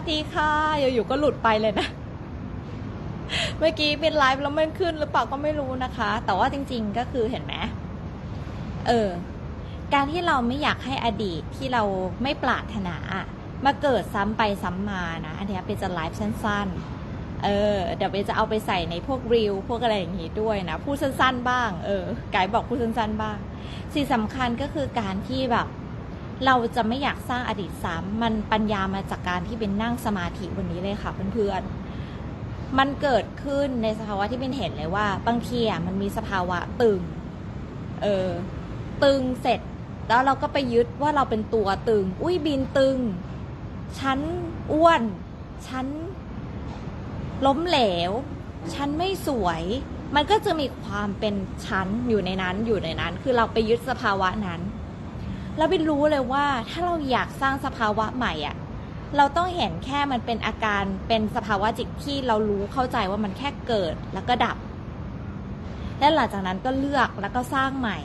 วัสดีค่ะอยู่ๆก็หลุดไปเลยนะ เมื่อกี้เป็นไลฟ์แล้วมันขึ้นหรือเปล่าก็ไม่รู้นะคะ แต่ว่าจริง ๆ ก็คือเห็นไหมเออ การที่เราไม่อยากให้อดีตที่เราไม่ปรารถนามาเกิดซ้ำไปซ้ำมานะ อันนี้เป็นจะไลฟ์สั้นๆ เออ เดี๋ยวเบนจะเอาไปใส่ในพวกรีวพวกอะไรอย่างงี้ด้วยนะ พูดสั้นๆ บ้าง เออ ไกด์บอกพูดสั้นๆ บ้าง สิ่งสำคัญก็คือการที่แบบ เราจะไม่อยากสร้างอดีตซ้ำมันปัญญามาจากการที่เป็นนั่งสมาธิวันนี้เลยค่ะเพื่อนๆ มันเกิดขึ้นในสภาวะที่เป็นเห็นเลยว่า บางทีอะมันมีสภาวะตึง เออ ตึงเสร็จ แล้วเราก็ไปยึดว่าเราเป็นตัวตึง อุ้ยบินตึง ฉันอ้วน ฉันล้มเหลว ฉันไม่สวย มันก็จะมีความเป็นชั้นอยู่ในนั้นอยู่ในนั้น คือเราไปยึดสภาวะนั้น แล้วบินรู้เลยว่าถ้าเราอยากสร้างสภาวะใหม่อะเราต้องเห็นแค่มันเป็นอาการเป็นสภาวะจิตที่เรารู้เข้าใจว่ามันแค่เกิดแล้วก็ดับ และหลังจากนั้นก็เลือกแล้วก็สร้างใหม่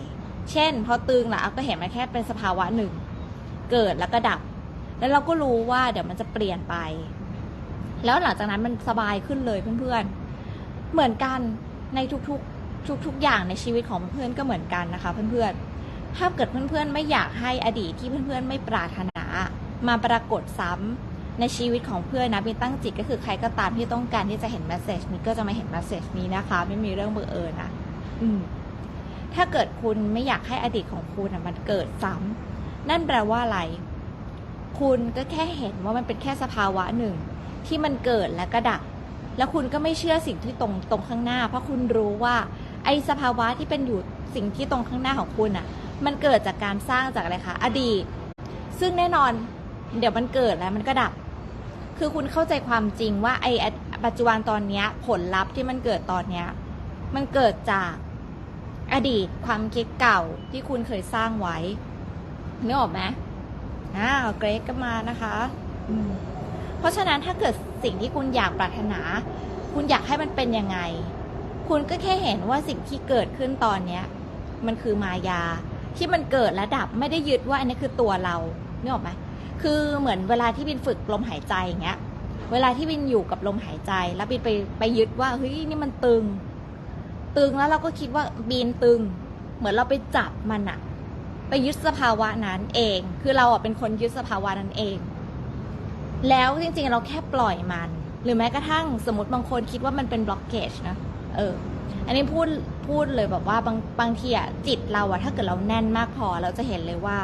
เช่น พอตึงละก็เห็นมันแค่เป็นสภาวะหนึ่ง เกิดแล้วก็ดับ แล้วเราก็รู้ว่าเดี๋ยวมันจะเปลี่ยนไป แล้วหลังจากนั้นมันสบายขึ้นเลยเพื่อนๆ เหมือนกันในทุกๆทุกๆอย่างในชีวิตของเพื่อนๆก็เหมือนกันนะคะ เพื่อนๆ ถ้าเกิดเพื่อนๆไม่อยากให้อดีตที่เพื่อนๆไม่ปรารถนา มาปรากฏซ้ำในชีวิตของเพื่อนนะบินตั้งจิตก็คือใครก็ตามที่ต้องการที่จะเห็นแมสเซจนี้ก็จะมาเห็นแมสเซจนี้นะคะ ไม่มีเรื่องบังเอิญนะอืมถ้าเกิดคุณไม่อยากให้อดีตของคุณนะมันเกิดซ้ำนั่นแปลว่าอะไร คุณก็แค่เห็นว่ามันเป็นแค่สภาวะหนึ่ง ที่มันเกิดแล้วก็ดับแล้วคุณก็ไม่เชื่อสิ่งที่ตรงตรงข้างหน้า เพราะคุณรู้ว่า ไอ้สภาวะที่เป็นอยู่ สิ่งที่ตรงข้างหน้าของคุณอะ มันเกิดจากการสร้างจากอะไรคะอดีต ซึ่งแน่นอนเดี๋ยวมันเกิดแล้วมันก็ดับ คือคุณเข้าใจความจริงว่าไอ้ปัจจุบันตอนเนี้ยผลลัพธ์ที่มันเกิดตอนเนี้ยมันเกิดจากอดีตความคิดเก่าที่คุณเคยสร้างไว้นึกออกไหมอ้าวเกรกก็มานะคะเพราะฉะนั้นถ้าเกิดสิ่งที่คุณอยากปรารถนา คุณอยากให้มันเป็นยังไง คุณก็แค่เห็นว่าสิ่งที่เกิดขึ้นตอนเนี้ย มันคือมายา ที่มันเกิดและดับไม่ได้ยึดว่าอันนี้คือตัวเราเนึกออกไหมคือเหมือนเวลาที่บินฝึกลมหายใจอย่างเงี้ย เวลาที่บินอยู่กับลมหายใจ แล้วบินไปไปยึดว่าเฮ้ยนี่มันตึง ตึงแล้วเราก็คิดว่าบีนตึง เหมือนเราไปจับมันอะไปยึดสภาวะนั้นเอง คือเราอะเป็นคนยึดสภาวะนั้นเอง แล้วจริงๆเราแค่ปล่อยมัน หรือแม้กระทั่งสมมติบางคนคิดว่ามันเป็นบล็อกเกจนะ เออ อันนี้พูดพูดเลยแบบว่าบางบางทีอะจิตเราอะถ้าเกิดเราแน่นมากพอเราจะเห็นเลยว่า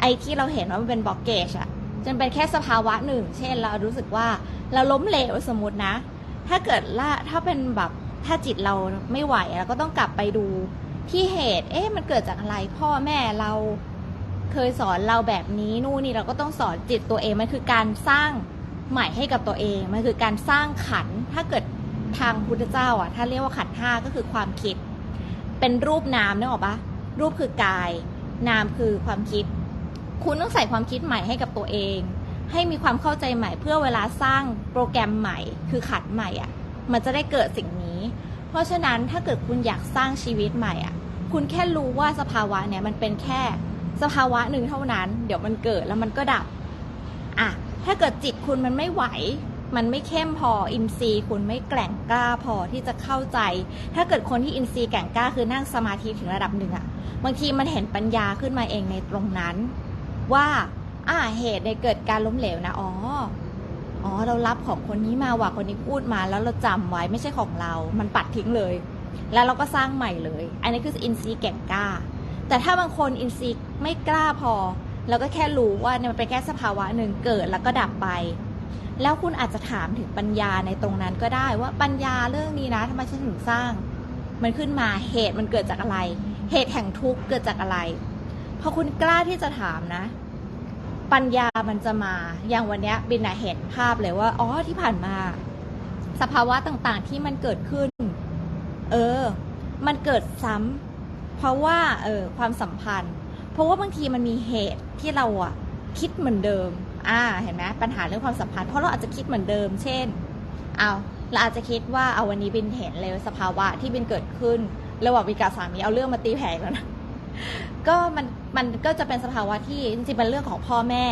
ไอ้ที่เราเห็นว่ามันเป็นบล็อกเกจอะจะเป็นแค่สภาวะหนึ่ง เช่น เรารู้สึกว่าเราล้มเหลวสมมตินะ ถ้าเกิดละถ้าเป็นแบบถ้าจิตเราไม่ไหวเราก็ต้องกลับไปดูที่เหตุ เอ๊ะมันเกิดจากอะไรพ่อแม่เราเคยสอนเราแบบนี้นู่นนี่เราก็ต้องสอนจิตตัวเองมันคือการสร้างใหม่ให้กับตัวเอง มันคือการสร้างขันถ้าเกิด ทางพุทธเจ้าอะถ้าเรียกว่าขันห้าก็คือความคิด เป็นรูปนามนึกออกปะรูปคือกาย นามคือความคิด คุณต้องใส่ความคิดใหม่ให้กับตัวเอง ให้มีความเข้าใจใหม่เพื่อเวลาสร้างโปรแกรมใหม่ คือขันใหม่อะ มันจะได้เกิดสิ่งนี้ เพราะฉะนั้นถ้าเกิดคุณอยากสร้างชีวิตใหม่อะ คุณแค่รู้ว่าสภาวะเนี่ยมันเป็นแค่สภาวะหนึ่งเท่านั้น เดี๋ยวมันเกิดแล้วมันก็ดับอะถ้าเกิดจิตคุณมันไม่ไหว มันไม่เข้มพออินทรีย์คุณไม่แกร่งกล้าพอที่จะเข้าใจ ถ้าเกิดคนที่อินทรีย์แกร่งกล้าคือนั่งสมาธิถึงระดับหนึ่งอะบางทีมันเห็นปัญญาขึ้นมาเองในตรงนั้น ว่าอ่าเหตุในเกิดการล้มเหลวนะอ๋ออ๋อเรารับของคนนี้มาว่ะคนนี้พูดมาแล้วเราจำไว้ไม่ใช่ของเรา มันปัดทิ้งเลย แล้วเราก็สร้างใหม่เลย อันนี้คืออินทรีย์แก่งกล้า แต่ถ้าบางคนอินทรีย์ไม่กล้าพอเราก็แค่รู้ว่าเนี่ยมันเป็นแค่สภาวะหนึ่งเกิดแล้วก็ดับไป แล้วคุณอาจจะถามถึงปัญญาในตรงนั้นก็ได้ว่าปัญญาเรื่องนี้นะทำไมฉันถึงสร้าง มันขึ้นมาเหตุมันเกิดจากอะไร เหตุแห่งทุกข์เกิดจากอะไรพอคุณกล้าที่จะถามนะ ปัญญามันจะมาอย่างวันนี้บินเห็นภาพเลยว่าอ๋อที่ผ่านมา สภาวะต่างๆที่มันเกิดขึ้น เออ มันเกิดซ้ำเพราะว่า เออความสัมพันธ์ เพราะว่าบางทีมันมีเหตุที่เราอะคิดเหมือนเดิม อ่าเห็นไหมปัญหาเรื่องความสัมพันธ์เพราะเราอาจจะคิดเหมือนเดิม เช่นเอาเราอาจจะคิดว่าเอาวันนี้บินเห็นเลยสภาวะที่บินเกิดขึ้นระหว่างบินกับสามีเอาเรื่องมาตีแผ่แล้วนะก็มันมันก็จะเป็นสภาวะที่จริงๆเป็นเรื่องของพ่อแม่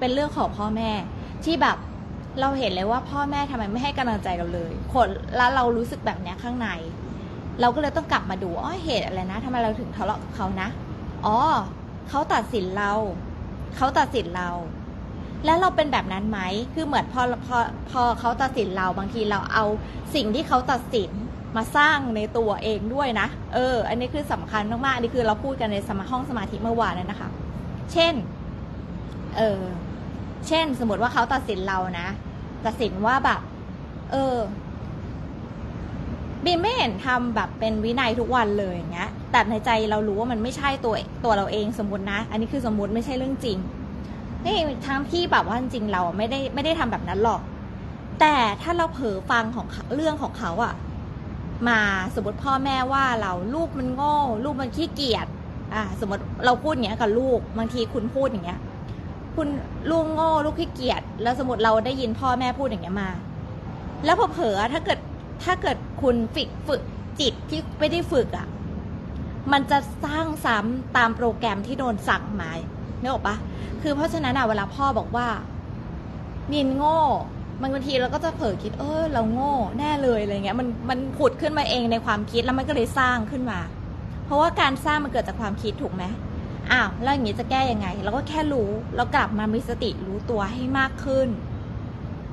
เป็นเรื่องของพ่อแม่ ที่แบบเราเห็นเลยว่าพ่อแม่ทำไมไม่ให้กำลังใจเราเลยคนแล้วเรารู้สึกแบบนี้ข้างใน เราก็เลยต้องกลับมาดูอ๋อเหตุอะไรนะทำไมเราถึงทะเลาะกับเขานะอ๋อเขาตัดสินเรา เขาตัดสินเรา แล้วเราเป็นแบบนั้นไหมคือเหมือนพอพอพอเขาตัดสินเราบางทีเราเอาสิ่งที่เขาตัดสินมาสร้างในตัวเองด้วยนะ เออ อันนี้คือสำคัญมากๆอันนี้คือเราพูดกันในสมาห้องสมาธิเมื่อวานนั้นนะคะ เช่น เออ เช่น สมมติว่าเขาตัดสินเรานะ ตัดสินว่าแบบ เออ บีมไม่เห็นทำแบบเป็นวินัยทุกวันเลยอย่างเงี้ย แต่ในใจเรารู้ว่ามันไม่ใช่ตัวตัวเราเองสมมตินะ อันนี้คือสมมติไม่ใช่เรื่องจริงนี่ทั้งที่แบบว่าจริงเราไม่ได้ไม่ได้ทำแบบนั้นหรอก แต่ถ้าเราเผลอฟังของเขาเรื่องของเขาอะมาสมมติพ่อแม่ว่าเราลูกมันโง่ลูกมันขี้เกียจอ่าสมมติเราพูดอย่างเงี้ยกับลูกบางทีคุณพูดอย่างเงี้ย คุณลูกโง่ลูกขี้เกียจแล้วสมมติเราได้ยินพ่อแม่พูดอย่างเงี้ยมา แล้วพอเผลอถ้าเกิด ถ้าเกิดคุณฝึกฝึกจิตที่ไม่ได้ฝึกอะมันจะสร้างซ้ำตามโปรแกรมที่โดนสั่งมานึกออกปะคือเพราะฉะนั้นอะเวลาพ่อบอกว่ามินโง่บางทีเราก็จะเผลอคิด เออเราโง่แน่เลยอะไรเงี้ย มันมันผุดขึ้นมาเองในความคิดแล้วมันก็เลยสร้างขึ้นมา เพราะว่าการสร้างมันเกิดจากความคิดถูกไหมอ้าวแล้วอย่างนี้จะแก้ยังไง เราก็แค่รู้เรากลับมามีสติรู้ตัวให้มากขึ้น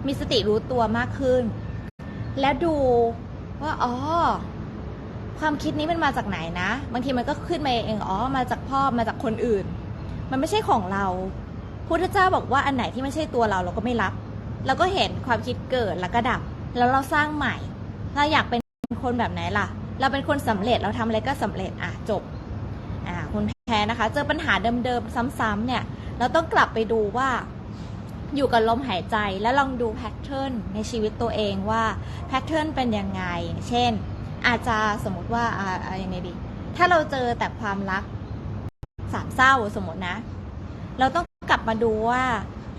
มีสติรู้ตัวมากขึ้น และดูว่าอ๋อความคิดนี้มันมาจากไหนนะ บางทีมันก็ขึ้นมาเองอ๋อมาจากพ่อมาจากคนอื่น มันไม่ใช่ของเราพุทธเจ้าบอกว่าอันไหนที่ไม่ใช่ตัวเราเราก็ไม่รับเราก็เห็นความคิดเกิดแล้วก็ดับ แล้วเราสร้างใหม่ เราอยากเป็นคนแบบไหนล่ะ เราเป็นคนสำเร็จเราทำอะไรก็สำเร็จอะจบอ่าคุณแพ้นะคะ เจอปัญหาเดิมๆซ้ำๆเนี่ย เราต้องกลับไปดูว่า อยู่กับลมหายใจแล้วลองดูแพทเทิร์นในชีวิตตัวเองว่าแพทเทิร์นเป็นยังไง เช่น อาจจะสมมติว่าอ่าอ่ายังไงดี ถ้าเราเจอแต่ความรักสามเศร้าสมมตินะ เราต้องกลับมาดูว่า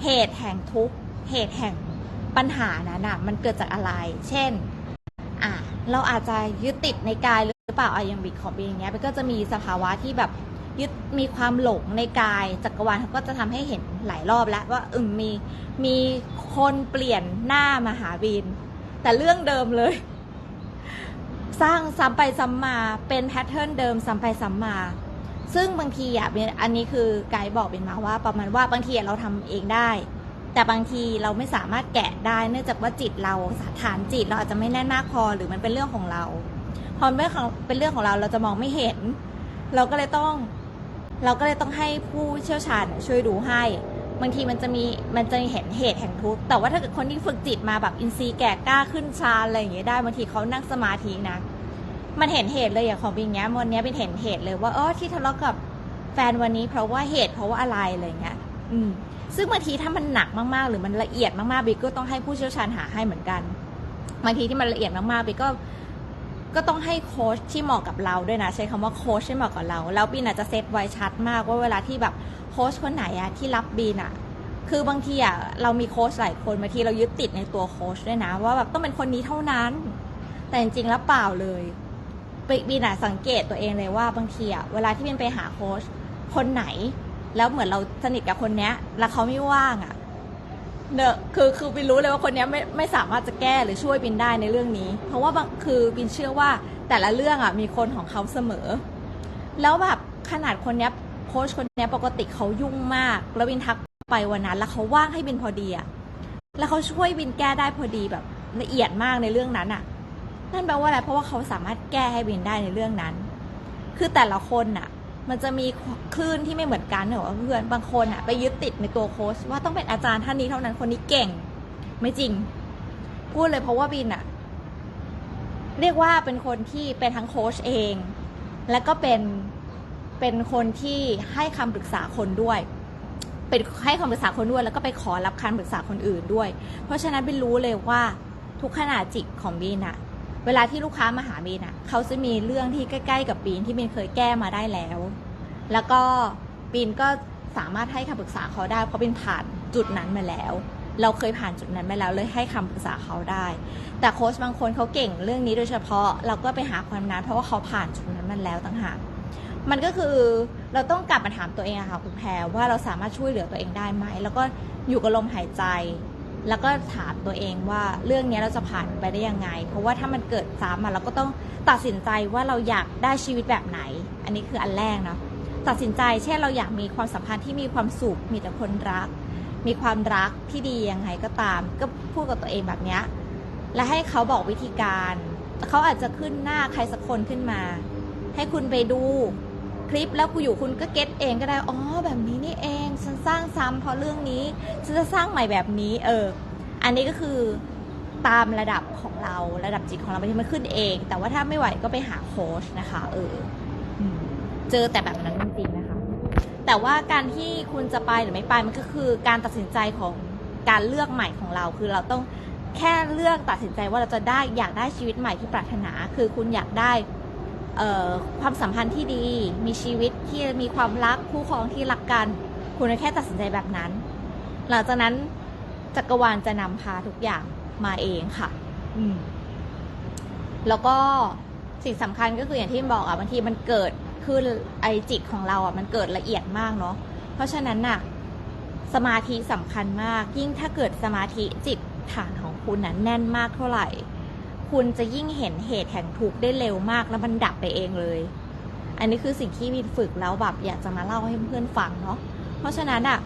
เหตุแห่งทุกข์เหตุแห่งปัญหานั้นน่ะมันเกิดจากอะไร เช่นอะเราอาจจะยึดติดในกายหรือเปล่าอะอย่างบิดของบินอย่างเงี้ยมันก็จะมีสภาวะที่แบบ ยึดมีความหลงในกายจักรวาลเขาก็จะทำให้เห็นหลายรอบแล้วว่าเออมีมีคนเปลี่ยนหน้ามหาบิน แต่เรื่องเดิมเลย สร้างซ้ำไปซ้ำมาเป็นแพทเทิร์นเดิมซ้ำไปซ้ำมา ซึ่งบางทีอะอันนี้คือไกด์บอกเป็นมาว่า ประมาณว่าบางทีเราทำเองได้ แต่บางทีเราไม่สามารถแกะได้ เนื่องจากว่าจิตเราฐานจิตเราอาจจะไม่แน่นมากพอหรือมันเป็นเรื่องของเราพอเป็นเรื่องของเราเราจะมองไม่เห็น เราก็เลยต้อง เราก็เลยต้องให้ผู้เชี่ยวชาญช่วยดูให้ บางทีมันจะมีมันจะเห็นเหตุแห่งทุกข์แต่ว่าถ้าเกิดคนที่ฝึกจิตมาแบบอินทรีย์แก่กล้าขึ้นฌานอะไรอย่างเงี้ยได้บางทีเขานั่งสมาธินะมันเห็นเหตุเลยอย่างของบินเงี้ยวันเนี้ยเป็นเห็นเหตุเลยว่าเออที่ทะเลาะกับแฟนวันนี้เพราะว่าเหตุเพราะว่าอะไรอะไรเงี้ย อืม ซึ่งบางทีถ้ามันหนักมากๆ หรือมันละเอียดมากๆบิ๊กก็ต้องให้ผู้เชี่ยวชาญหาให้เหมือนกันบางทีที่มันละเอียดมากๆบิ๊กก็ ก็ต้องให้โค้ชที่เหมาะกับเราด้วยนะใช้คำว่าโค้ชที่เหมาะกับเรา แล้วบินอาจจะเซตไว้ชัดมากว่าเวลาที่แบบโค้ชคนไหนอะที่รับบินอะคือบางทีอะเรามีโค้ชหลายคนบางทีเรายึดติดในตัวโค้ชด้วยนะ ว่าแบบต้องเป็นคนนี้เท่านั้น แต่จริงๆแล้วเปล่าเลยบินอะสังเกตตัวเองเลยว่าบางทีอะเวลาที่บินไปหาโค้ชคนไหน แล้วเหมือนเราสนิทกับคนเนี้ย แล้วเขาไม่ว่างอะ เนอะคือคือบินรู้เลยว่าคนเนี้ยไม่ไม่สามารถจะแก้หรือช่วยบินได้ในเรื่องนี้ เพราะว่าบางคือบินเชื่อว่าแต่ละเรื่องอะมีคนของเขาเสมอ แล้วแบบขนาดคนเนี้ยโค้ชคนเนี้ยปกติเขายุ่งมาก แล้วบินทักไปวันนั้น แล้วเขาว่างให้บินพอดีอะแล้วเขาช่วยบินแก้ได้พอดีแบบละเอียดมากในเรื่องนั้นอะ นั่นแปลว่าอะไรเพราะว่าเขาสามารถแก้ให้บินได้ในเรื่องนั้น คือแต่ละคนน่ะ มันจะมีคลื่นที่ไม่เหมือนกันเหรอเพื่อนบางคนอะไปยึดติดในตัวโค้ชว่าต้องเป็นอาจารย์ท่านนี้เท่านั้นคนนี้เก่ง ไม่จริง พูดเลยเพราะว่าบินอะเรียกว่าเป็นคนที่เป็นทั้งโค้ชเอง แล้วก็เป็นเป็นคนที่ให้คำปรึกษาคนด้วยเป็นให้คำปรึกษาคนด้วยแล้วก็ไปขอรับคำปรึกษาคนอื่นด้วย เพราะฉะนั้นบินรู้เลยว่าทุกขนาดจิตของบีนอะ เวลาที่ลูกค้ามาหาบีนอะเขาจะมีเรื่องที่ใกล้ ๆ กับบีนที่บีนเคยแก้มาได้แล้ว แล้วก็บีนก็สามารถให้คำปรึกษาเขาได้เพราะบีนผ่านจุดนั้นมาแล้ว เราเคยผ่านจุดนั้นมาแล้วเลยให้คำปรึกษาเขาได้ แต่โค้ชบางคนเขาเก่งเรื่องนี้โดยเฉพาะเราก็ไปหาความนั้น เพราะว่าเขาผ่านจุดนั้นมาแล้วต่างหากมันก็คือเราต้องกลับมาถามตัวเองอะค่ะคุณแพรว่าเราสามารถช่วยเหลือตัวเองได้ไหม แล้วก็อยู่กับลมหายใจ แล้วก็ถามตัวเองว่าเรื่องนี้เราจะผ่านไปได้ยังไง เพราะว่าถ้ามันเกิดซ้ำอะเราก็ต้องตัดสินใจว่าเราอยากได้ชีวิตแบบไหน อันนี้คืออันแรกเนาะตัดสินใจเช่นเราอยากมีความสัมพันธ์ที่มีความสุขมีแต่คนรัก มีความรักที่ดียังไงก็ตาม ก็พูดกับตัวเองแบบนี้และให้เขาบอกวิธีการเขาอาจจะขึ้นหน้าใครสักคนขึ้นมา ให้คุณไปดู คลิปแล้วคุณอยู่คุณก็เก็ตเองก็ได้ อ๋อ แบบนี้นี่เอง ฉันสร้างซ้ำเพราะเรื่องนี้ ฉันจะสร้างใหม่แบบนี้ เออ อันนี้ก็คือตามระดับของเรา ระดับจิตของเราบางทีมันขึ้นเอง แต่ว่าถ้าไม่ไหวก็ไปหาโค้ชนะคะ เออ เจอแต่แบบนั้นจริงๆนะคะ แต่ว่าการที่คุณจะไปหรือไม่ไปมันก็คือการตัดสินใจของการเลือกใหม่ของเรา คือเราต้องแค่เลือกตัดสินใจว่าเราจะได้อยากได้ชีวิตใหม่ที่ปรารถนา คือคุณอยากได้ ความสัมพันธ์ที่ดี มีชีวิตที่มีความรักคู่ครองที่รักกัน คุณแค่ตัดสินใจแบบนั้น หลังจากนั้นจักรวาลจะนำพาทุกอย่างมาเองค่ะ อืม แล้วก็สิ่งสำคัญก็คืออย่างที่บอกอะบางทีมันเกิดคือไอจิตของเราอะมันเกิดละเอียดมากเนาะเพราะฉะนั้นน่ะ สมาธิสำคัญมาก ยิ่งถ้าเกิดสมาธิจิตฐานของคุณน่ะแน่นมากเท่าไหร่ คุณจะยิ่งเห็นเหตุแห่งทุกข์ได้เร็วมากแล้วมันดับไปเองเลย อันนี้คือสิ่งที่วินฝึกแล้วแบบอยากจะมาเล่าให้เพื่อนฟังเนาะ เพราะฉะนั้นอะ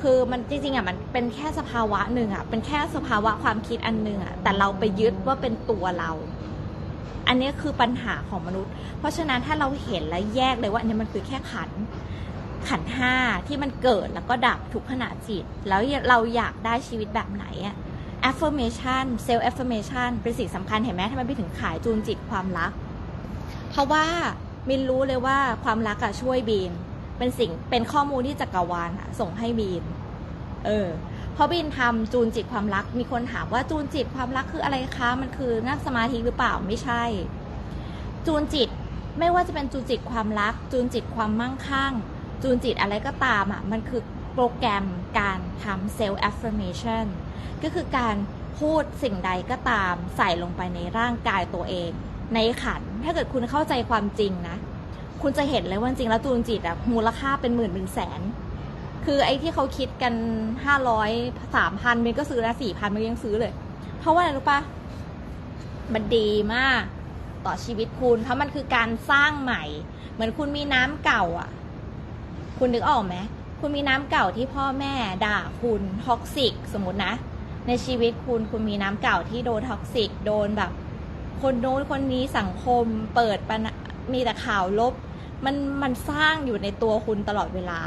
คือมันจริงๆอะมันเป็นแค่สภาวะหนึ่งอะเป็นแค่สภาวะความคิดอันหนึ่งอะแต่เราไปยึดว่าเป็นตัวเรา อันนี้คือปัญหาของมนุษย์ เพราะฉะนั้นถ้าเราเห็นและแยกเลยว่าอันนี้มันคือแค่ขันขันห้าที่มันเกิดแล้วก็ดับทุกขณะจิต แล้วเราอยากได้ชีวิตแบบไหนอะ affirmation self affirmation เป็นสิ่งสำคัญเห็นไหมทำไมไปถึงขายจูนจิตความรัก เพราะว่ามินรู้เลยว่าความรักอะช่วยบีม เป็นสิ่งเป็นข้อมูลที่จักรวาลอะส่งให้บีม เออเพราะบินทำจูนจิตความรัก มีคนถามว่าจูนจิตความรักคืออะไรคะ มันคือนั่งสมาธิหรือเปล่าไม่ใช่ จูนจิตไม่ว่าจะเป็นจูนจิตความรัก จูนจิตความมั่งคั่ง จูนจิตอะไรก็ตามอะมันคือโปรแกรมการทำ self affirmation ก็คือการพูดสิ่งใดก็ตามใส่ลงไปในร่างกายตัวเอง ในขันถ้าเกิดคุณเข้าใจความจริงนะ คุณจะเห็นเลยว่าจริงแล้วจูนจิตอะมูลค่าเป็นหมื่นเป็นแสน คือไอ้ที่เขาคิดกันห้าร้อยสามพันมันก็ซื้อนะสี่พันมันยังซื้อเลย เพราะว่าอะไรรู้ปะมันดีมากต่อชีวิตคุณ เพราะมันคือการสร้างใหม่ เหมือนคุณมีน้ำเก่าอะคุณนึกออกไหมคุณมีน้ำเก่าที่พ่อแม่ด่าคุณท็อกซิกสมมตินะ ในชีวิตคุณคุณมีน้ำเก่าที่โดนท็อกซิกโดนแบบ คนโน้นคนนี้สังคมเปิดปัญมีแต่ข่าวลบ มันมันสร้างอยู่ในตัวคุณตลอดเวลา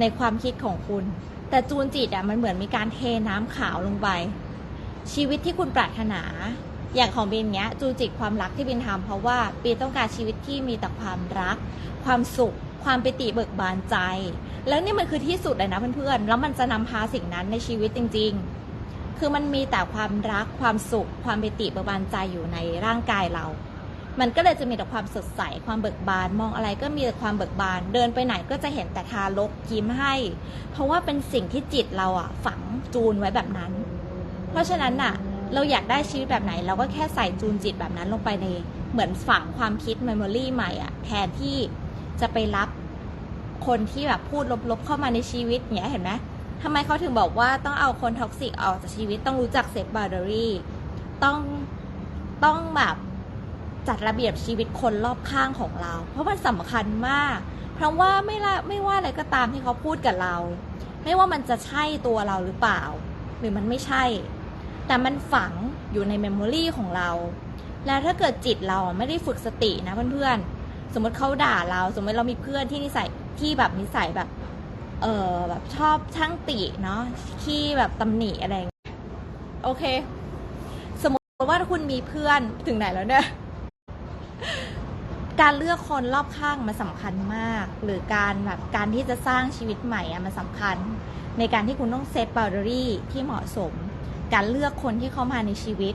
ในความคิดของคุณ แต่จูนจิตอะมันเหมือนมีการเทน้ำขาวลงไป ชีวิตที่คุณปรารถนา อย่างของบินเนี้ย จูนจิตความรักที่บินทำเพราะว่าบินต้องการชีวิตที่มีแต่ความรัก ความสุข ความปิติเบิกบานใจ แล้วนี่มันคือที่สุดเลยนะเพื่อนๆแล้วมันจะนำพาสิ่งนั้นในชีวิตจริง ๆ คือมันมีแต่ความรักความสุข ความปิติเบิกบานใจอยู่ในร่างกายเรา มันก็เลยจะมีแต่ความสดใสความเบิกบานมองอะไรก็มีแต่ความเบิกบาน เดินไปไหนก็จะเห็นแต่ทารกยิ้มให้ เพราะว่าเป็นสิ่งที่จิตเราอะฝังจูนไว้แบบนั้น เพราะฉะนั้นน่ะ เราอยากได้ชีวิตแบบไหน เราก็แค่ใส่จูนจิตแบบนั้นลงไปในเหมือนฝังความคิดเมมโมรี่ใหม่อะแทนที่จะไปรับคนที่แบบพูดลบๆเข้ามาในชีวิตเนี้ยเห็นไหม ทำไมเขาถึงบอกว่าต้องเอาคนท็อกซิกออกจากชีวิตต้องรู้จักเซฟบาร์เดอรี่ต้องต้องแบบจัดระเบียบชีวิตคนรอบข้างของเรา เพราะมันสำคัญมาก เพราะว่าไม่ละไม่ว่าอะไรก็ตามที่เขาพูดกับเรา ไม่ว่ามันจะใช่ตัวเราหรือเปล่า หรือมันไม่ใช่ แต่มันฝังอยู่ในเมมโมรีของเรา แล้วถ้าเกิดจิตเราไม่ได้ฝึกสตินะเพื่อนๆสมมติเขาด่าเรา สมมติเรามีเพื่อนที่นิสัยที่แบบนิสัยแบบ เออแบบชอบช่างติเนาะขี้แบบตำหนิอะไรอย่างเงี้ยโอเค สมมติว่าคุณมีเพื่อนถึงไหนแล้วเนี่ยการเลือกคนรอบข้างมันสำคัญมาก หรือการแบบการที่จะสร้างชีวิตใหม่อะมันสำคัญ ในการที่คุณต้องเซตบาร์เดอรี่ที่เหมาะสม การเลือกคนที่เข้ามาในชีวิต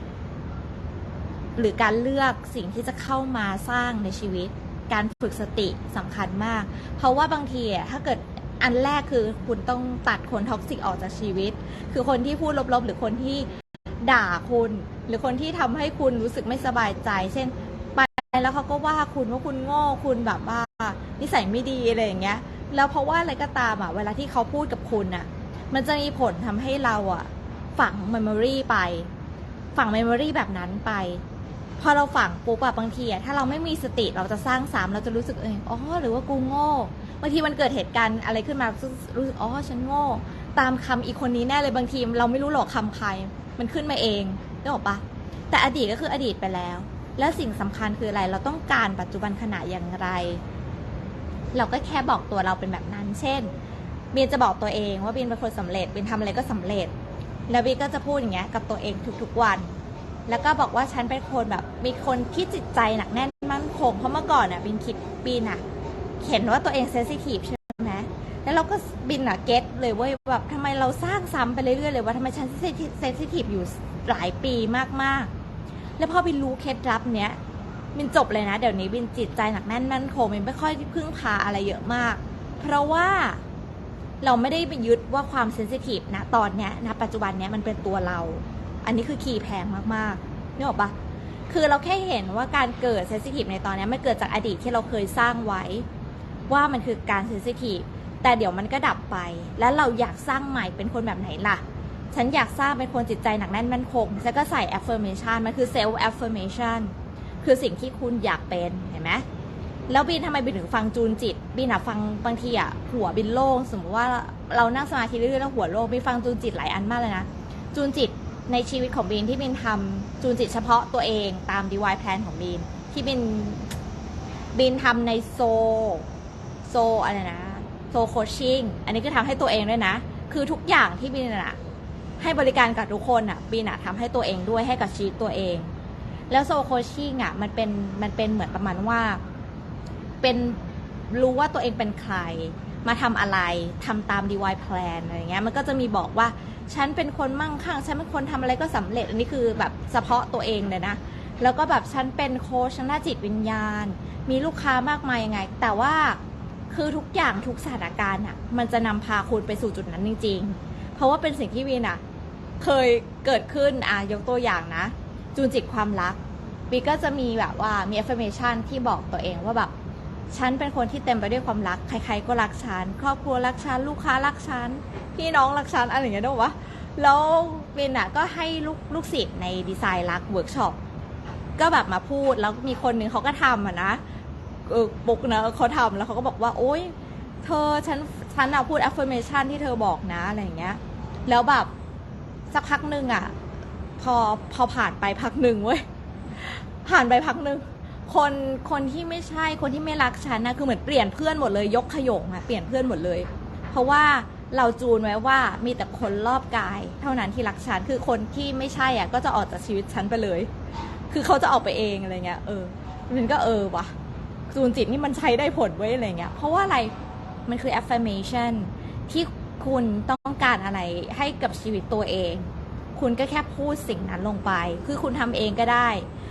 หรือการเลือกสิ่งที่จะเข้ามาสร้างในชีวิต การฝึกสติสำคัญมาก เพราะว่าบางทีอะถ้าเกิด อันแรกคือคุณต้องตัดคนท็อกซิกออกจากชีวิต คือคนที่พูดลบๆ หรือคนที่ด่าคุณ หรือคนที่ทำให้คุณรู้สึกไม่สบายใจ เช่น ไปแล้วเขาก็ว่าคุณว่าคุณโง่คุณแบบว่านิสัยไม่ดีอะไรอย่างเงี้ย แล้วเพราะว่าอะไรก็ตามอะเวลาที่เขาพูดกับคุณอะ มันจะมีผลทำให้เราอะ ฝังเมมโมรีไปฝังเมมโมรีแบบนั้นไปพอเราฝังปุ๊บอะบางทีอะถ้าเราไม่มีสติเราจะสร้างซ้ำเราจะรู้สึกเองอ๋อหรือว่ากูโง่ บางทีมันเกิดเหตุการณ์อะไรขึ้นมารู้สึกอ๋อฉันโง่ ตามคำอีกคนนี้แน่เลยบางทีเราไม่รู้หรอกคำใคร มันขึ้นมาเองนึกออกปะแต่อดีตก็คืออดีตไปแล้ว แล้วสิ่งสำคัญคืออะไร เราต้องการปัจจุบันขณะอย่างไร เราก็แค่บอกตัวเราเป็นแบบนั้น เช่นบีนจะบอกตัวเองว่าบีนเป็นคนสำเร็จบีนทำอะไรก็สำเร็จ แล้วบีนก็จะพูดอย่างเงี้ยกับตัวเองทุกๆวัน แล้วก็บอกว่าฉันเป็นคนแบบมีคนที่จิตใจหนักแน่นมั่นคงเพราะเมื่อก่อนอะบินคิดบินอะ เห็นว่าตัวเองเซนซิทีฟใช่ไหมแล้วเราก็บินอะเก็ตเลยเว่าแบบทำไมเราสร้างซ้ำไปเรื่อยๆเลยว่าทำไมฉันเซนซิทีฟอยู่หลายปีมากๆ แล้วพอบินรู้เคล็ดลับเนี้ยบินจบเลยนะ เดี๋ยวนี้บินจิตใจหนักแน่นมั่นคงบินไม่ค่อยพึ่งพาอะไรเยอะมาก เพราะว่าเราไม่ได้ไปยึดว่าความเซนซิทีฟนะตอนเนี้ยนะปัจจุบันเนี้ยมันเป็นตัวเรา อันนี้คือคีย์แพงมากๆนึกออกปะคือเราแค่เห็นว่าการเกิดเซนซิทีฟในตอนนี้มันเกิดจากอดีตที่เราเคยสร้างไว้ ว่ามันคือการเซนซิทีฟแต่เดี๋ยวมันก็ดับไป แล้วเราอยากสร้างใหม่เป็นคนแบบไหนล่ะ ฉันอยากสร้างเป็นคนจิตใจหนักแน่นมั่นคงฉันก็ใส่ affirmation มันคือ self affirmation คือสิ่งที่คุณอยากเป็นเห็นไหมแล้วบินทำไมบินถึงฟังจูนจิต บินอะฟังบางทีอะหัวบินโล่งสมมติว่าเรานั่งสมาธิเรื่อยๆแล้วหัวโล่งบินฟังจูนจิตหลายอันมากเลยนะ จูนจิตในชีวิตของบินที่บินทำจูนจิตเฉพาะตัวเองตาม DY plan ของบินที่บินบินทำในโซ โซอะไรนะ โซโคชชิ่ง อันนี้ก็ทำให้ตัวเองด้วยนะ คือทุกอย่างที่บินอะให้บริการกับทุกคนอะบินอะทำให้ตัวเองด้วยให้กับชีวิตตัวเอง แล้วโซโคชชิ่งอะมันเป็นมันเป็นเหมือนประมาณว่า เป็นรู้ว่าตัวเองเป็นใคร มาทำอะไรทำตาม DY plan อะไรเงี้ย มันก็จะมีบอกว่าฉันเป็นคนมั่งคั่ง ฉันเป็นคนทำอะไรก็สำเร็จ อันนี้คือแบบเฉพาะตัวเองเลยนะ แล้วก็แบบฉันเป็นโค้ชทางด้านจิตวิญญาณ มีลูกค้ามากมายยังไง แต่ว่า คือทุกอย่างทุกสถานการณ์อะ มันจะนำพาคุณไปสู่จุดนั้นจริง ๆ เพราะว่าเป็นสิ่งที่วินอะ เคยเกิดขึ้นอะยกตัวอย่างนะ จูนจิตความรักวีก็จะมีแบบว่ามี affirmation ที่บอกตัวเองว่าแบบฉันเป็นคนที่เต็มไปด้วยความรัก ใคร ๆ ก็รักฉัน ครอบครัวรักฉัน ลูกค้ารักฉัน พี่น้องรักฉัน อะไรอย่างเงี้ยด้วยวะ แล้วเวนอะก็ให้ลูกลูกศิษย์ในดีไซน์รักเวิร์กช็อป ก็แบบมาพูด แล้วมีคนหนึ่งเขาก็ทำอะนะ ปุกนะเขาทำแล้วเขาก็บอกว่า โอ๊ย เธอฉันฉันอะพูด affirmation ที่เธอบอกนะอะไรอย่างเงี้ย แล้วแบบสักพักหนึ่งอะพอพอผ่านไปพักหนึ่งเว้ยผ่านไปพักหนึ่งคนคนที่ไม่ใช่คนที่ไม่รักฉันนะคือเหมือนเปลี่ยนเพื่อนหมดเลยยกขยงอะเปลี่ยนเพื่อนหมดเลย เพราะว่าเราจูนไว้ว่ามีแต่คนรอบกาย เท่านั้นที่รักฉันคือคนที่ไม่ใช่อะก็จะออกจากชีวิตฉันไปเลย คือเขาจะออกไปเองอะไรเงี้ยเออมันก็เออว่ะ จูนจิตนี่มันใช้ได้ผลไว้อะไรเงี้ยเพราะว่าอะไรมันคือ affirmation ที่คุณต้องการอะไรให้กับชีวิตตัวเอง คุณก็แค่พูดสิ่งนั้นลงไป คือคุณทำเองก็ได้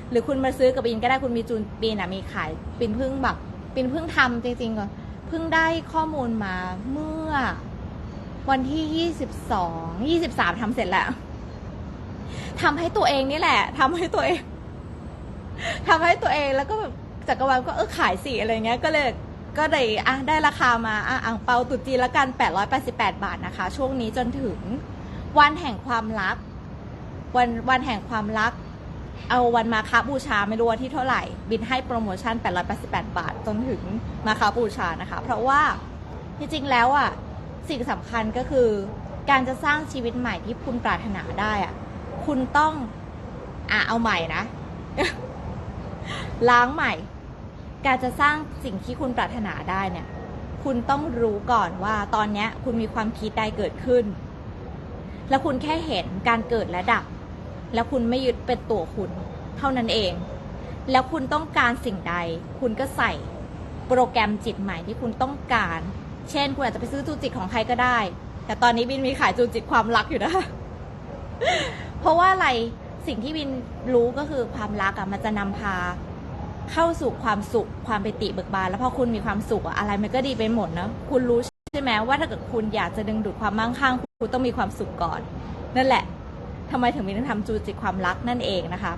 หรือคุณมาซื้อกับบินก็ได้คุณมีจูนบินอะมีขายบินเพิ่งแบบบินเพิ่งทำจริงๆก็เพิ่งได้ข้อมูลมาเมื่อ วันที่ยี่สิบสองยี่สิบสามทำเสร็จแล้วทำให้ตัวเองนี่แหละทำให้ตัวเองทำให้ตัวเองแล้วก็แบบ จักรวาลก็เออขายสิอะไรเงี้ยก็เลยก็เลยอะได้ราคามาอะอ่างเปาตุจีนละกันแปดร้อยแปดสิบแปดบาทนะคะ ช่วงนี้จนถึงวันแห่งความรัก วันวันแห่งความรัก เอาวันมาคาบูชาไม่รู้ว่าที่เท่าไหร่ บินให้โปรโมชั่น 888 บาท จนถึงมาคาบูชานะคะ เพราะว่าจริงๆแล้วอะสิ่งสำคัญก็คือการจะสร้างชีวิตใหม่ที่คุณปรารถนาได้อะคุณต้องอะเอาใหม่นะ ล้างใหม่ การจะสร้างสิ่งที่คุณปรารถนาได้เนี่ย คุณต้องรู้ก่อนว่าตอนนี้คุณมีความคิดใดเกิดขึ้น แล้วคุณแค่เห็นการเกิดและดับ แล้วคุณไม่ยึดเป็นตัวคุณ เท่านั้นเอง แล้วคุณต้องการสิ่งใด คุณก็ใส่โปรแกรมจิตใหม่ที่คุณต้องการ เช่น คุณอาจจะไปซื้อจูจิตของใครก็ได้ แต่ตอนนี้บินมีขายจูจิตความรักอยู่นะ เพราะว่าอะไร สิ่งที่บินรู้ก็คือความรักอะมันจะนำพา เข้าสู่ความสุขความไปติเบิกบาน แล้วพอคุณมีความสุขอะอะไรมันก็ดีไปหมดเนอะคุณรู้ใช่ไหมว่าถ้าเกิดคุณอยากจะดึงดูดความมั่งคั่งคุณต้องมีความสุขก่อน นั่นแหละทำไมถึงมีต้องทำจูจิตความรักนั่นเองนะคะ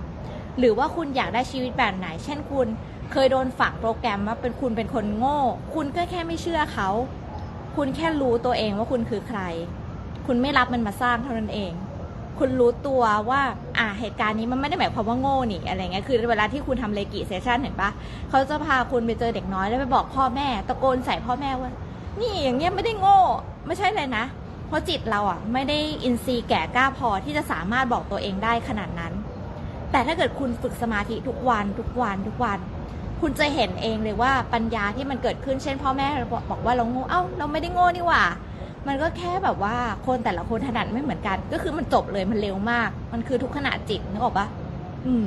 หรือว่าคุณอยากได้ชีวิตแบบไหน เช่นคุณเคยโดนฝังโปรแกรมว่าเป็นคุณเป็นคนโง่ คุณก็แค่ไม่เชื่อเขา คุณแค่รู้ตัวเองว่าคุณคือใคร คุณไม่รับมันมาสร้างเท่านั้นเอง คุณรู้ตัวว่า อ่าเหตุการณ์นี้มันไม่ได้หมายความว่าโง่นี่อะไรเงี้ยคือเวลาที่คุณทำเลกิเซสชันเห็นปะเขาจะพาคุณไปเจอเด็กน้อยแล้วไปบอกพ่อแม่ตะโกนใส่พ่อแม่ว่า นี่อย่างเงี้ยไม่ได้โง่ ไม่ใช่เลยนะ เพราะจิตเราอะไม่ได้อินทรีย์แก่กล้าพอที่จะสามารถบอกตัวเองได้ขนาดนั้น แต่ถ้าเกิดคุณฝึกสมาธิทุกวันทุกวันทุกวัน คุณจะเห็นเองเลยว่าปัญญาที่มันเกิดขึ้นเช่น พ่อแม่บอกบอกว่าเราโง่เอ้าเราไม่ได้โง่นี่หว่า มันก็แค่แบบว่าคนแต่ละคนถนัดไม่เหมือนกัน ก็คือมันจบเลยมันเร็วมาก มันคือทุกขณะจิตนึกออกปะอืม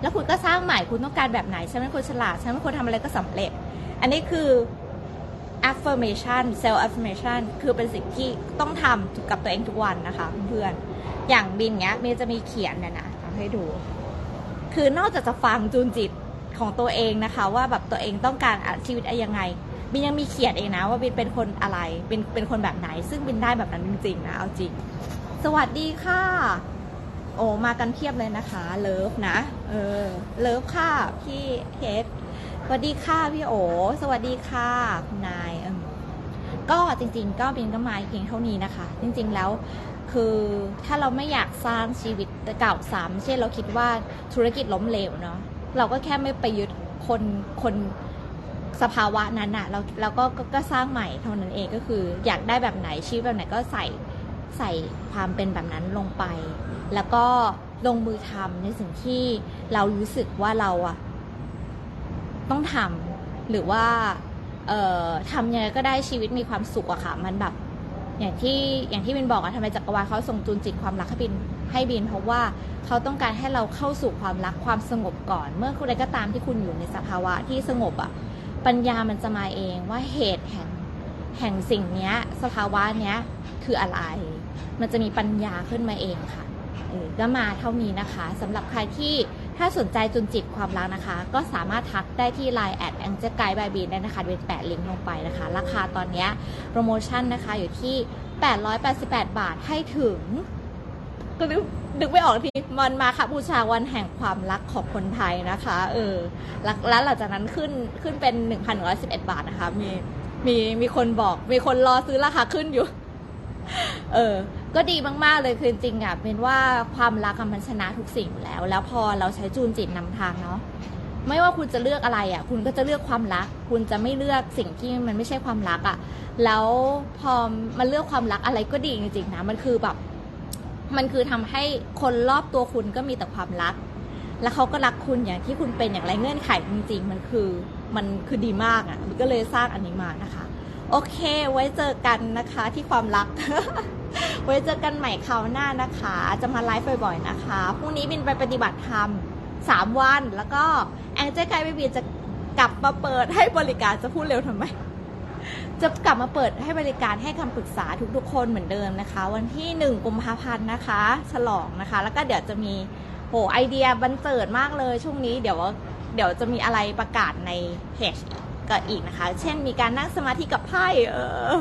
แล้วคุณก็สร้างใหม่คุณต้องการแบบไหนฉันเป็นคนฉลาดฉันเป็นคนทำอะไรก็สำเร็จ อันนี้คือ affirmation self affirmation คือเป็นสิ่งที่ต้องทำกับตัวเองทุกวันนะคะเพื่อนอย่างบินเงี้ยเมย์จะมีเขียนเนี่ยนะทำให้ดู คือนอกจากจะฟังจูนจิตของตัวเองนะคะ ว่าแบบตัวเองต้องการชีวิตอะไรยังไง บินยังมีเขียนเองนะว่าบินเป็นคนอะไรเป็นเป็นคนแบบไหน ซึ่งบินได้แบบนั้นจริงๆนะเอาจริง สวัสดีค่ะ โอ้มากันเพียบเลยนะคะ เลิฟนะ เออ เลิฟค่ะพี่เฮดสวัสดีค่ะพี่โอสวัสดีค่ะคุณนายก็จริง ๆ ก็บินก็มาเพียงเท่านี้นะคะ จริง ๆแล้วคือถ้าเราไม่อยากสร้างชีวิตเก่าซ้ำเช่นเราคิดว่าธุรกิจล้มเหลวเนาะเราก็แค่ไม่ไปยึดคนคน สภาวะนั้นอะเราเราก็ก็ก็สร้างใหม่เท่านั้นเองก็คือ อยากได้แบบไหนชีวิตแบบไหนก็ใส่ใส่ความเป็นแบบนั้นลงไป แล้วก็ลงมือทำในสิ่งที่เรารู้สึกว่าเราอะต้องทำหรือว่าเอ่อทำยังไงก็ได้ชีวิตมีความสุขอะค่ะ มันแบบ อย่างที่อย่างที่บินบอกอะทำไมจักรวาลเขาส่งจูนจิตความรักให้บินให้บิน เพราะว่าเขาต้องการให้เราเข้าสู่ความรักความสงบก่อน เมื่อคุณใดก็ตามที่คุณอยู่ในสภาวะที่สงบอะ ปัญญามันจะมาเองว่าเหตุแห่งแห่งสิ่งเนี้ยสภาวะเนี้ยคืออะไร มันจะมีปัญญาขึ้นมาเองค่ะก็มาเท่านี้นะคะสำหรับใครที่ถ้าสนใจจุนจิตความรักนะคะ ก็สามารถทักได้ที่ Line แอดแองเจิลไกด์บายบีนได้นะคะเป็นแปะลิงก์ลงไปนะคะ ราคาตอนนี้โปรโมชั่นนะคะอยู่ที่ 888 บาทให้ถึง ก็นึกนึกไม่ออกทีมันมาค่ะบูชาวันแห่งความรักของคนไทยนะคะเออแล้วแล้วหลังจากนั้นขึ้นขึ้นเป็น 1,111 บาทนะคะ มีมีมีคนบอก มีคนรอซื้อราคาขึ้นอยู่ เออ ก็ดีมาก ๆ เลยคือจริงอะเป็นว่าความรักมันชนะทุกสิ่งอยู่แล้ว แล้วพอเราใช้จูนจิตนำทางเนาะไม่ว่าคุณจะเลือกอะไรอะ คุณก็จะเลือกความรัก คุณจะไม่เลือกสิ่งที่มันไม่ใช่ความรักอะ แล้วพอมันเลือกความรักอะไรก็ดีจริงๆนะ มันคือแบบ มันคือทำให้คนรอบตัวคุณก็มีแต่ความรัก แล้วเขาก็รักคุณอย่างที่คุณเป็นอย่างไรเงื่อนไขจริง ๆ มันคือมันคือดีมากอะมันก็เลยสร้างอันนี้มานะคะ โอเค ไว้เจอกันนะคะที่ความรัก ไว้เจอกันใหม่คราวหน้านะคะ จะมาไลฟ์บ่อยๆนะคะพรุ่งนี้บินไปปฏิบัติธรรมสามวัน แล้วก็แองเจิลไกด์บินจะกลับมาเปิดให้บริการจะพูดเร็วทำไม จะกลับมาเปิดให้บริการให้คำปรึกษาทุกๆคนเหมือนเดิมนะคะ วันที่หนึ่งกุมภาพันธ์นะคะ ฉลองนะคะ แล้วก็เดี๋ยวจะมีโหไอเดียบันเจิดมากเลยช่วงนี้เดี๋ยวเดี๋ยวจะมีอะไรประกาศในเพจก็อีกนะคะ เช่นมีการนั่งสมาธิกับไพ่เออ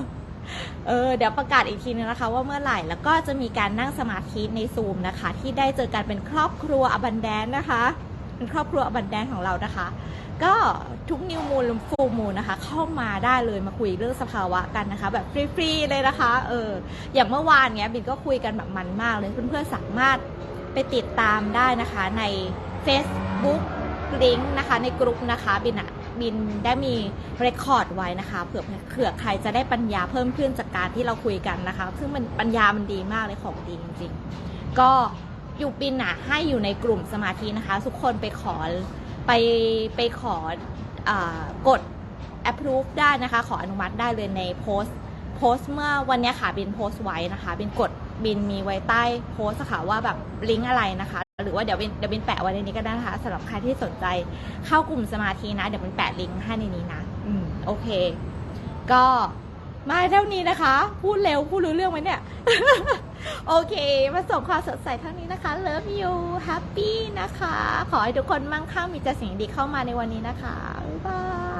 เออเดี๋ยวประกาศอีกทีนึงนะคะ ว่าเมื่อไหร่แล้วก็จะมีการนั่งสมาธิในซูมนะคะ ที่ได้เจอกันเป็นครอบครัวอบันแดนนะคะ เป็นครอบครัวอบันแดนของเรานะคะ ก็ทุกนิวมูลฟูมูลนะคะ เข้ามาได้เลยมาคุยเรื่องสภาวะกันนะคะ แบบฟรีๆเลยนะคะเอออย่างเมื่อวานเนี้ยบินก็คุยกันแบบมันมากเลยเพื่อนๆสามารถไปติดตามได้นะคะใน Facebook ลิงก์นะคะในกลุ่มนะคะบินอะบินได้มีเรคคอร์ดไว้นะคะเผื่อเผื่อใครจะได้ปัญญาเพิ่มขึ้นจากการที่เราคุยกันนะคะ ซึ่งมันปัญญามันดีมากเลยของดีจริงๆ ก็ ยู่บินอะให้อยู่ในกลุ่มสมาธินะคะ ทุกคนไปขอไปไปขออกด approve ได้นะคะ ขออนุมัติได้เลยในโพสโพสเมื่อวันเนี้ยค่ะบินโพสไว้นะคะบินกดบินมีไว้ใต้โพสค่ะว่าแบบลิงก์อะไรนะคะ หรือว่าเดี๋ยวบินเดี๋ยวบินแปะไว้ในนี้ก็ได้นะคะสำหรับใครที่สนใจเข้ากลุ่มสมาธินะ เดี๋ยวบินแปะลิงก์ให้ในนี้นะ อืมโอเค ก็ มาเท่านี้นะคะ พูดเร็ว พูดรู้เรื่องไหมเนี่ย โอเค ประสบความสดใสเท่านี้นะคะ Love you Happy นะคะ ขอให้ทุกคนมั่งคั่งมีแต่สิ่งดีเข้ามาในวันนี้นะคะ บ๊ายบาย